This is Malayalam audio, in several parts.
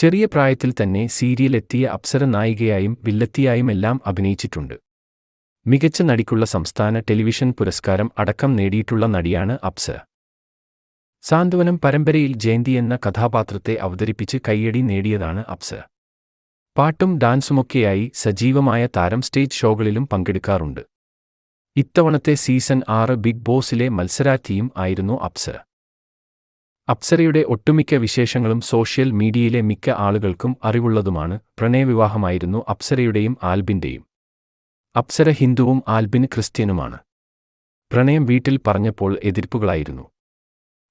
ചെറിയ പ്രായത്തിൽ തന്നെ സീരിയലെത്തിയ അപ്സര നായികയായും വില്ലത്തിയായും എല്ലാം അഭിനയിച്ചിട്ടുണ്ട്. മികച്ച നടിക്കുള്ള സംസ്ഥാന ടെലിവിഷൻ പുരസ്കാരം അടക്കം നേടിയിട്ടുള്ള നടിയാണ് അപ്സര. സാന്ത്വനം പരമ്പരയിൽ ജയന്തി എന്ന കഥാപാത്രത്തെ അവതരിപ്പിച്ച് കയ്യടി നേടിയതാണ് അപ്സര. പാട്ടും ഡാൻസുമൊക്കെയായി സജീവമായ താരം സ്റ്റേജ് ഷോകളിലും പങ്കെടുക്കാറുണ്ട്. ഇത്തവണത്തെ സീസൺ ആറ് ബിഗ് ബോസിലെ മത്സരാർത്ഥിയും ആയിരുന്നു അപ്സര. അപ്സരയുടെ ഒട്ടുമിക്ക വിശേഷങ്ങളും സോഷ്യൽ മീഡിയയിലെ മിക്ക ആളുകൾക്കും അറിവുള്ളതുമാണ്. പ്രണയവിവാഹമായിരുന്നു അപ്സരയുടെയും ആൽബിന്റെയും. അപ്സര ഹിന്ദുവും ആൽബിൻ ക്രിസ്ത്യനുമാണ്. പ്രണയം വീട്ടിൽ പറഞ്ഞപ്പോൾ എതിർപ്പുകളായിരുന്നു.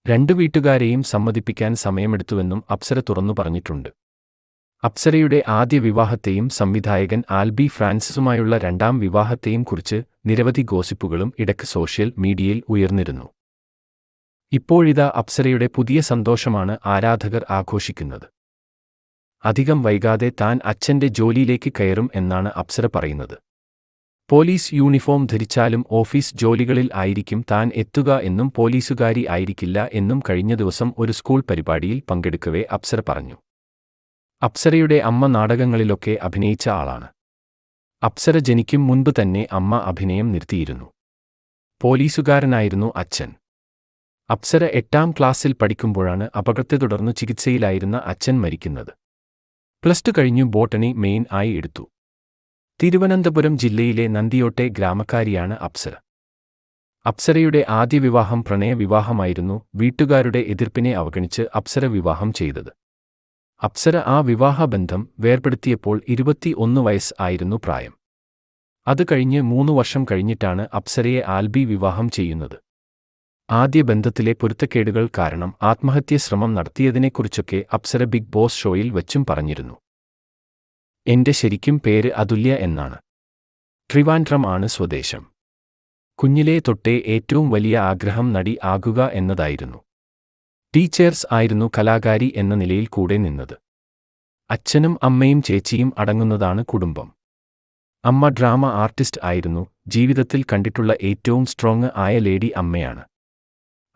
രണ്ടു വീട്ടുകാരെയും സമ്മതിപ്പിക്കാൻ സമയമെടുത്തുവെന്നും അപ്സര തുറന്നു പറഞ്ഞിട്ടുണ്ട്. അപ്സരയുടെ ആദ്യ വിവാഹത്തെയും സംവിധായകൻ ആൽബി ഫ്രാൻസിസുമായുള്ള രണ്ടാം വിവാഹത്തെയും കുറിച്ച് നിരവധി ഗോസിപ്പുകളും ഇടയ്ക്ക് സോഷ്യൽ മീഡിയയിൽ ഉയർന്നിരുന്നു. ഇപ്പോഴിതാ അപ്സരയുടെ പുതിയ സന്തോഷമാണ് ആരാധകർ ആഘോഷിക്കുന്നത്. അധികം വൈകാതെ താൻ അച്ഛന്റെ ജോലിയിലേക്ക് കയറും എന്നാണ് അപ്സര പറയുന്നത്. പോലീസ് യൂണിഫോം ധരിച്ചാലും ഓഫീസ് ജോലികളിൽ ആയിരിക്കും താൻ എത്തുക എന്നും പോലീസുകാരി ആയിരിക്കില്ല എന്നും കഴിഞ്ഞ ദിവസം ഒരു സ്കൂൾ പരിപാടിയിൽ പങ്കെടുക്കവേ അപ്സര പറഞ്ഞു. അപ്സരയുടെ അമ്മ നാടകങ്ങളിലൊക്കെ അഭിനയിച്ച ആളാണ്. അപ്സര ജനിക്കും മുൻപ് തന്നെ അമ്മ അഭിനയം നിർത്തിയിരുന്നു. പോലീസുകാരനായിരുന്നു അച്ഛൻ. അപ്സര എട്ടാം ക്ലാസ്സിൽ പഠിക്കുമ്പോഴാണ് അപകടത്തെ തുടർന്ന് ചികിത്സയിലായിരുന്ന അച്ഛൻ മരിക്കുന്നത്. പ്ലസ് ടു കഴിഞ്ഞു ബോട്ടണി മെയിൻ ആയി എടുത്തു. തിരുവനന്തപുരം ജില്ലയിലെ നന്ദിയോട്ടെ ഗ്രാമക്കാരിയാണ് അപ്സര. അപ്സരയുടെ ആദ്യ വിവാഹം പ്രണയ വിവാഹമായിരുന്നു വീട്ടുകാരുടെ എതിർപ്പിനെ അവഗണിച്ച് അപ്സര വിവാഹം ചെയ്തത്. അപ്സര ആ വിവാഹബന്ധം വേർപെടുത്തിയപ്പോൾ ഇരുപത്തിയൊന്ന് വയസ്സ് ആയിരുന്നു പ്രായം. അത് കഴിഞ്ഞ് മൂന്നു വർഷം കഴിഞ്ഞിട്ടാണ് അപ്സരയെ ആൽബി വിവാഹം ചെയ്യുന്നത്. ആദ്യ ബന്ധത്തിലെ പൊരുത്തക്കേടുകൾ കാരണം ആത്മഹത്യ ശ്രമം നടത്തിയതിനെക്കുറിച്ചൊക്കെ അപ്സര ബിഗ് ബോസ് ഷോയിൽ വച്ചും പറഞ്ഞിരുന്നു. എന്റെ ശരിക്കും പേര് അതുല്യ എന്നാണ്. ട്രിവാൻഡ്രം ആണ് സ്വദേശം. കുഞ്ഞിലെ തൊട്ടേ ഏറ്റവും വലിയ ആഗ്രഹം നടി ആകുക എന്നതായിരുന്നു. ടീച്ചേഴ്സ് ആയിരുന്നു കലാകാരി എന്ന നിലയിൽ കൂടെ നിന്നത്. അച്ഛനും അമ്മയും ചേച്ചിയും അടങ്ങുന്നതാണ് കുടുംബം. അമ്മ ഡ്രാമ ആർട്ടിസ്റ്റ് ആയിരുന്നു ജീവിതത്തിൽ കണ്ടിട്ടുള്ള ഏറ്റവും സ്ട്രോങ് ആയ ലേഡി അമ്മയാണ്.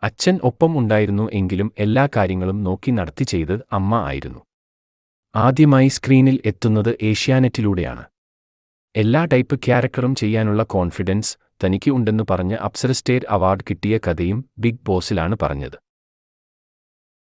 അച്ഛൻ ഒപ്പം ഉണ്ടായിരുന്നു എങ്കിലും എല്ലാ കാര്യങ്ങളും നോക്കി നടത്തി ചെയ്തത് അമ്മ ആയിരുന്നു. ആദ്യമായി സ്ക്രീനിൽ എത്തുന്നത് ഏഷ്യാനെറ്റിലൂടെയാണ്. എല്ലാ ടൈപ്പ് ക്യാരക്ടറും ചെയ്യാനുള്ള കോൺഫിഡൻസ് തനിക്ക് ഉണ്ടെന്ന് പറഞ്ഞ് അപ്സര സ്റ്റേറ്റ് അവാർഡ് കിട്ടിയ കഥയും ബിഗ് ബോസിലാണ് പറഞ്ഞത്.